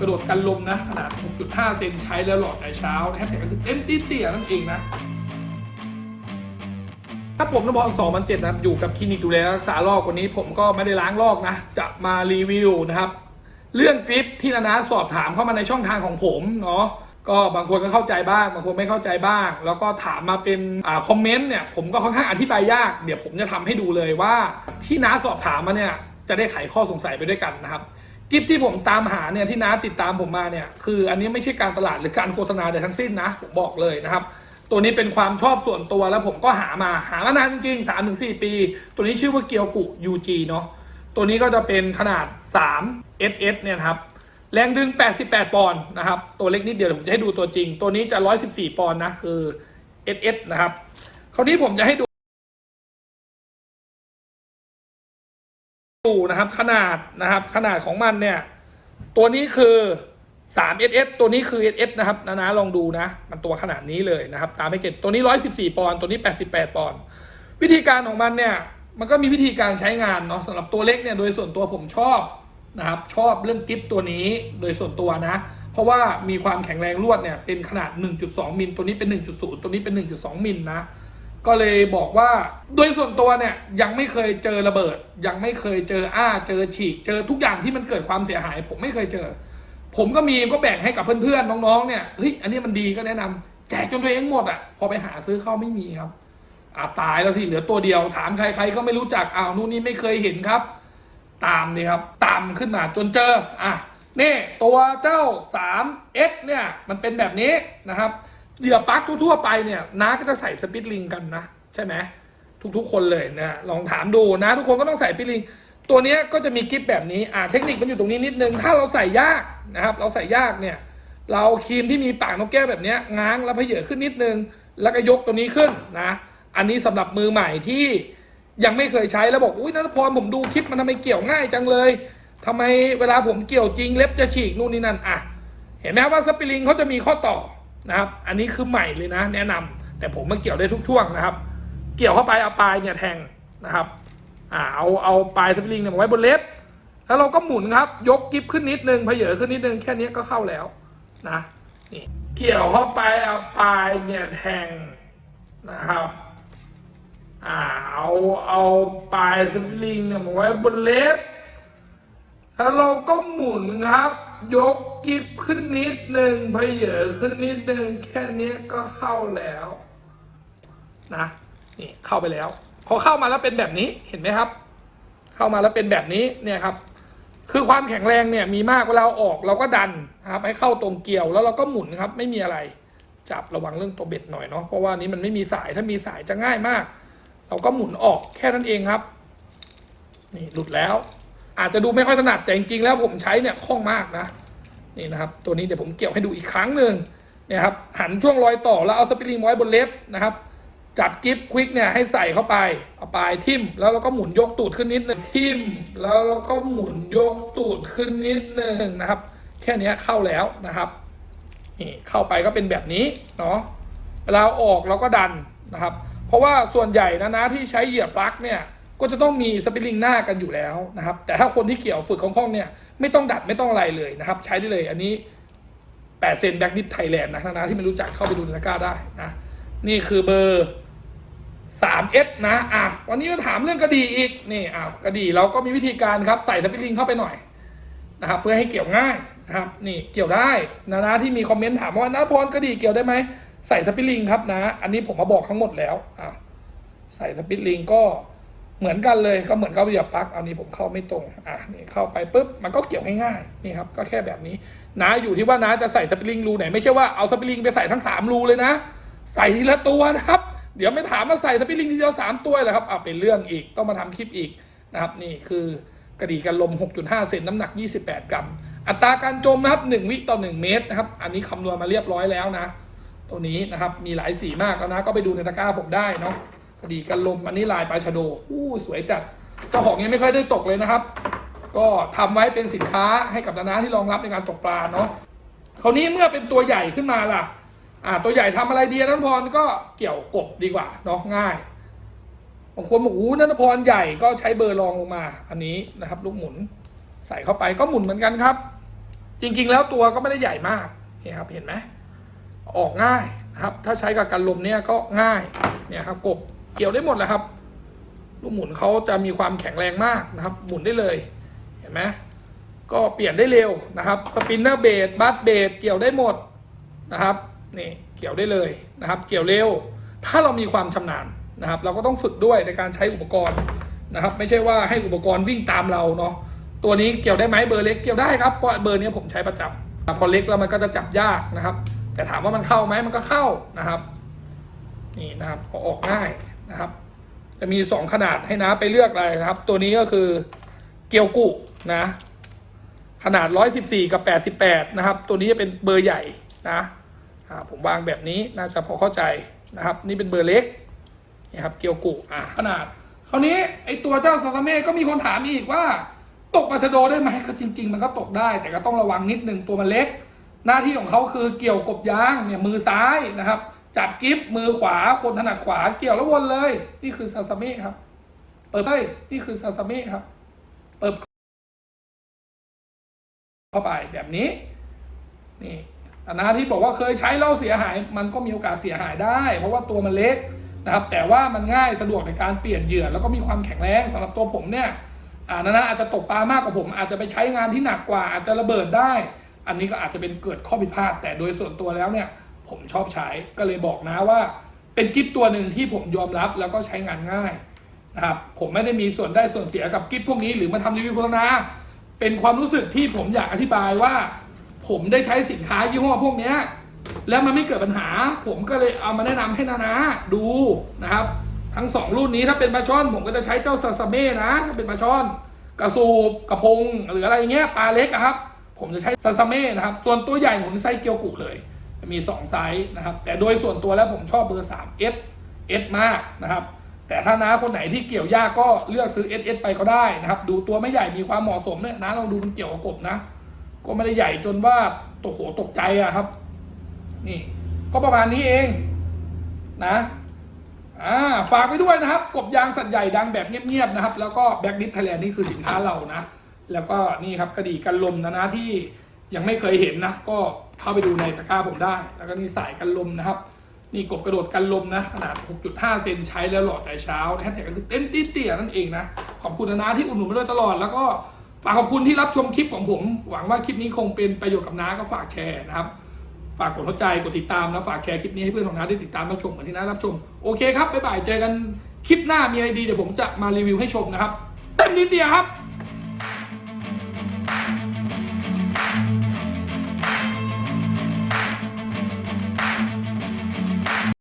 กระโดดกันลมนะ ขนาด 6.5 เซนใช้แล้วหลอดแต่เช้านะครับแต่ก็คือเต็มตี้เตี่ยนั่นเองนะ ถ้าผมนบอล2 0 0นะครับ อยู่กับคลินิกดูแลรักษาลอกวันนี้ผมก็ไม่ได้ล้างลอกนะ จะมารีวิวนะครับ เรื่องกริปที่นานาสอบถามเข้ามาในช่องทางของผมเนาะก็บางคนก็เข้าใจบ้างบางคนไม่เข้าใจบ้าง แล้วก็ถามมาเป็นอ่าคอมเมนต์เนี่ยผมก็ค่อนข้างอธิบายยาก เดี๋ยวผมจะทำให้ดูเลยว่าที่น้าสอบถามมาเนี่ยจะได้ไขข้อสงสัยไปด้วยกันนะครับ กิฟที่ผมตามหาเนี่ยที่น้าติดตามผมมาเนี่ยคืออันนี้ไม่ใช่การตลาดหรือการโฆษณาใดทั้งสิ้นนะผมบอกเลยนะครับ ตัวนี้เป็นความชอบส่วนตัวแล้วผมก็หามาหามานานจริงๆ3ถึง4ปี ตัวนี้ชื่อว่าเกียวกุ UG เนาะตัวนี้ก็จะเป็นขนาด 3 SS เนี่ยครับแรงดึง 88 ปอนด์นะครับ ตัวเล็กนิดเดียวเดี๋ยวผมจะให้ดูตัวจริง ตัวนี้จะ 114 ปอนด์นะคือ SS นะครับคราวนี้ผมจะให้ดู ดูนะครับขนาดนะครับขนาดของมันเนี่ย ตัวนี้คือ3 SS ตัวนี้คือ SS นะครับนะนะลองดูนะ มันตัวขนาดนี้เลยนะครับ ตามให้เก็ตตัวนี้ 114 ปอนด์ตัวนี้ 88 ปอนด์วิธีการของมันเนี่ย มันก็มีวิธีการใช้งานเนาะสำหรับตัวเล็กเนี่ยโดยส่วนตัวผมชอบนะครับ ชอบเรื่องกิฟตัวนี้โดยส่วนตัวนะ เพราะว่ามีความแข็งแรงลวดเนี่ยเป็นขนาด 1.2 มิลตัวนี้เป็น 1.0 ตัวนี้เป็น 1.2 มิลนะ ก็เลยบอกว่าโดยส่วนตัวเนี่ยยังไม่เคยเจอระเบิด ยังไม่เคยเจออ้าเจอฉีก เจอทุกอย่างที่มันเกิดความเสียหาย ผมไม่เคยเจอ ผมก็มีก็แบ่งให้กับเพื่อนๆน้องๆเนี่ยเฮ้ยอันนี้มันดีก็แนะนำแจกจนตัวเองหมดอะพอไปหาซื้อเข้าไม่มีครับอ่าตายแล้วสิเหลือตัวเดียวถามใครๆก็ไม่รู้จักอ้าวนู่นนี่ไม่เคยเห็นครับ ตามนี่ครับ ตามขึ้นมาจนเจออะนี่ตัวเจ้า 3S เนี่ยมันเป็นแบบนี้นะครับ เหยื่อปลั๊กทั่วๆไปเนี่ยน้าก็จะใส่สปิตลิงกันนะ ใช่ไหมทุกๆคนเลยนะลองถามดูนะ ทุกคนก็ต้องใส่สปิตลิง ตัวนี้ก็จะมีกิฟแบบนี้อ่าเทคนิคมันอยู่ตรงนี้นิดนึง ถ้าเราใส่ยากนะครับ เราใส่ยากเนี่ยเราครีมที่มีปากนกแก้วแบบนี้ง้างแล้วพเหยอขึ้นนิดนึง แล้วก็ยกตัวนี้ขึ้นนะ อันนี้สำหรับมือใหม่ที่ยังไม่เคยใช้แล้วบอกอุ้ยนัทพรผมดูคลิปมันทำไมเกี่ยวง่ายจังเลยทำไมเวลาผมเกี่ยวจริงเล็บจะฉีกนู่นนี่นั่นอะเห็นไหมว่าสปริงเขาจะมีข้อต่อ นะครับ อันนี้คือใหม่เลยนะ แนะนำแต่ผมมาเกี่ยวได้ทุกช่วงนะครับ เกี่ยวเข้าไปเอาปลายเนี่ยแทงนะครับอ่าเอาเอาปลายสปริงเนี่ยมาไว้บนเล็บแล้วเราก็หมุนครับ ยกกิฟขึ้นนิดนึงเพเยอขึ้นนิดนึงแค่นี้ก็เข้าแล้วนะนี่เกี่ยวเข้าไปเอาปลายเนี่ยแทงนะครับอ่าเอาเอาปลายสปริงเนี่ยมาไว้บนเล็บแล้วเราก็หมุนครับ ยกกิฟขึ้นนิดหนึ่งเพเยอขึ้นนิดหนึ่งแค่นี้ก็เข้าแล้วนะนี่เข้าไปแล้วพอเข้ามาแล้วเป็นแบบนี้เห็นไหมครับ เข้ามาแล้วเป็นแบบนี้เนี่ยครับ คือความแข็งแรงเนี่ยมีมากเวลาออกเราก็ดันครับให้เข้าตรงเกี่ยวแล้วเราก็หมุนครับ ไม่มีอะไรจับระวังเรื่องตัวเบ็ดหน่อยเนาะเพราะว่านี้มันไม่มีสายถ้ามีสายจะง่ายมาก เราก็หมุนออกแค่นั้นเองครับ นี่หลุดแล้ว อาจจะดูไม่ค่อยถนัดแต่จริงๆแล้วผมใช้เนี่ยคล่องมากนะนี่นะครับ ตัวนี้เดี๋ยวผมเกี่ยวให้ดูอีกครั้งหนึ่งเนี่ยครับหันช่วงรอยต่อแล้วเอาสปริงไว้บนเล็บนะครับ จับกิฟควิกเนี่ยให้ใส่เข้าไปเอาปลายทิ่มแล้วเราก็หมุนยกตูดขึ้นนิดนึงทิ่มแล้วเราก็หมุนยกตูดขึ้นนิดนึงนะครับ แค่นี้เข้าแล้วนะครับนี่เข้าไปก็เป็นแบบนี้เนาะเวลาออกเราก็ดันนะครับ เพราะว่าส่วนใหญ่นะนะที่ใช้เหยื่อปลั๊กเนี่ย ก็จะต้องมีสปริงหน้ากันอยู่แล้วนะครับ แต่ถ้าคนที่เกี่ยวฝึกของข้องๆเนี่ยไม่ต้องดัดไม่ต้องอะไรเลยนะครับ ใช้ได้เลยอันนี้8เซนแบ็กดิฟไทยแลนด์นะนะที่ไม่รู้จักเข้าไปดูในตะกร้าได้นะนี่คือเบอร์ 3S นะอะวันนี้มาถามเรื่องกระดีอีกนี่อะกระดีเราก็มีวิธีการครับใส่สปริงเข้าไปหน่อยนะครับเพื่อให้เกี่ยวง่ายนะครับนี่เกี่ยวได้นะนะที่มีคอมเมนต์ถามว่านะพรกระดีเกี่ยวได้ไหมใส่สปริงครับนะ อันนี้ผมมาบอกทั้งหมดแล้วอะใส่สปริงก็ เหมือนกันเลยก็เหมือนกับเหยียบปลั๊กอันนี้ผมเข้าไม่ตรงอะนี่เข้าไปปุ๊บมันก็เกี่ยวง่ายๆนี่ครับก็แค่แบบนี้นะอยู่ที่ว่านะจะใส่สปริงรูไหนไม่ใช่ว่าเอาสปริงไปใส่ทั้งสามรูเลยนะ ใส่ทีละตัวนะครับ เดี๋ยวไม่ถามว่าใส่สปริงทีเดียวสามตัวเลยครับอะเป็นเรื่องอีกต้องมาทำคลิปอีกนะครับนี่คือกระดี่กันลม 6.5 เซนน้ำหนัก 28 กรัม อัตราการจมนะครับ 1 วิต่อ 1 เมตรนะครับ อันนี้คำนวณมาเรียบร้อยแล้วนะ ตัวนี้นะครับ มีหลายสีมากแล้วนะ ก็ไปดูในตะกร้าผมได้เนาะ ดีกันลมอันนี้ลายปลายชโดอู้สวยจัดเจ้าของยังไม่ค่อยได้ตกเลยนะครับ ก็ทำไว้เป็นสินค้าให้กับนานาที่รองรับในการตกปลาเนาะคราวนี้เมื่อเป็นตัวใหญ่ขึ้นมาล่ะ อ่า ตัวใหญ่ทำอะไรดีนันพรก็เกี่ยวกบดีกว่าเนาะง่ายบางคนบอกโอ้โหนันพรใหญ่ก็ใช้เบอร์รองลงมา อันนี้นะครับ ลูกหมุน ใส่เข้าไปก็หมุนเหมือนกันครับ จริง ๆ แล้วตัวก็ไม่ได้ใหญ่มากนี่ครับเห็นไหมออกง่ายนะครับ ถ้าใช้กับกันลมเนี่ยก็ง่ายเนี่ยครับกบ เกี่ยวได้หมดแหละครับ ลูกหมุนเขาจะมีความแข็งแรงมากนะครับ หมุนได้เลย เห็นไหมก็เปลี่ยนได้เร็วนะครับ สปินเนอร์เบดบัสเบดเกี่ยวได้หมดนะครับนี่เกี่ยวได้เลยนะครับ เกี่ยวเร็ว ถ้าเรามีความชำนาญนะครับ เราก็ต้องฝึกด้วยในการใช้อุปกรณ์นะครับ ไม่ใช่ว่าให้อุปกรณ์วิ่งตามเราเนาะตัวนี้เกี่ยวได้ไหมเบอร์เล็กเกี่ยวได้ครับเพราะเบอร์นี้ผมใช้ประจำพอเล็กแล้วมันก็จะจับยากนะครับ แต่ถามว่ามันเข้าไหมมันก็เข้านะครับ นี่นะครับพอออกง่าย นะครับ จะมี 2 ขนาดให้นะไปเลือกอะไรนะครับ ตัวนี้ก็คือเกียวกุนะ ขนาด 114 กับ 88 นะครับ ตัวนี้จะเป็นเบอร์ใหญ่นะผมวางแบบนี้น่าจะพอเข้าใจนะครับ นี่เป็นเบอร์เล็กนี่ครับเกียวกุอ่าขนาดคราวนี้ไอตัวเจ้าซาซาเม่ก็มีคนถามอีกว่า ตกปลาชโดได้ไหมก็จริง ๆ มันก็ตกได้ แต่ก็ต้องระวังนิดนึงตัวมันเล็ก หน้าที่ของเขาคือเกี่ยวกบยางเนี่ยมือซ้ายนะครับ จับกิฟมือขวาคนถนัดขวาเกี่ยวแล้ววนเลย นี่คือซาซาม่ครับ เปิดไปนี่คือซาซาม่ครับ เปิดเข้าไปแบบนี้ นี่อันนะที่บอกว่าเคยใช้แล้วเสียหาย มันก็มีโอกาสเสียหายได้ เพราะว่าตัวมันเล็กนะครับ แต่ว่ามันง่ายสะดวกในการเปลี่ยนเหยื่อ แล้วก็มีความแข็งแรงสำหรับตัวผมเนี่ยอ่านะนอาจจะตกปลามากกว่าผม อาจจะไปใช้งานที่หนักกว่า อาจจะระเบิดได้ อันนี้ก็อาจจะเป็นเกิดข้อผิดพลาด แต่โดยส่วนตัวแล้วเนี่ย ผมชอบใช้ก็เลยบอกนะว่า เป็นกิฟตัวหนึ่งที่ผมยอมรับแล้วก็ใช้งานง่ายนะครับผมไม่ได้มีส่วนได้ส่วนเสียกับกิฟพวกนี้หรือมาทำรีวิวโฆษณาเป็นความรู้สึกที่ผมอยากอธิบายว่า ผมได้ใช้สินค้ายี่ห้อพวกนี้แล้วมันไม่เกิดปัญหา ผมก็เลยเอามาแนะนำให้นานาดูนะครับ ทั้งสองรุ่นนี้ถ้าเป็นปลาช่อน ผมก็จะใช้เจ้าซาซาเม่นะถ้าเป็นปลาช่อน กระสูบกระพงหรืออะไรเงี้ยปลาเล็กครับ ผมจะใช้ซาซาเม่นะครับ ส่วนตัวใหญ่ผมใช้เกียวกุเลย มี 2 ไซส์นะครับ แต่โดยส่วนตัวแล้วผมชอบเบอร์3 S S มากนะครับ แต่ถ้าน้าคนไหนที่เกี่ยวยากก็เลือกซื้อ S S ไปก็ได้นะครับ ดูตัวไม่ใหญ่มีความเหมาะสมเนี่ยน้าลองดูมันเกี่ยวกับกบนะ ก็ไม่ได้ใหญ่จนว่าตกโหตกใจอะครับ นี่ ก็ประมาณนี้เองนะอ่าฝากไปด้วยนะครับ กบยางสัตว์ใหญ่ดังแบบเงียบๆนะครับ แล้วก็แบ็กดิสไทยแลนด์นี่คือสินค้าเรานะ แล้วก็นี่ครับกระดีกันลมนะนะที่ยังไม่เคยเห็นนะ ก็ เข้าไปดูในตะกร้าผมได้ แล้วก็นี่สายกันลมนะครับ นี่กบกระโดดกันลมนะ ขนาด 6.5 เซนใช้แล้วหล่อแต่เช้านะฮะแต่ก็เต็มตีเตี่ยนั่นเองนะ ขอบคุณนะที่อุดหนุนมาโดยตลอด แล้วก็ฝากขอบคุณที่รับชมคลิปของผม หวังว่าคลิปนี้คงเป็นประโยชน์กับน้าก็ฝากแชร์นะครับ ฝากกดเข้าใจ กดติดตามนะ ฝากแชร์คลิปนี้ให้เพื่อนของน้าได้ติดตามรับชมเหมือนที่น้ารับชม โอเคครับ บ๊ายบาย เจอกันคลิปหน้ามีอะไรดีเดี๋ยวผมจะมารีวิวให้ชมนะครับ เต็มนิดเดียวครับ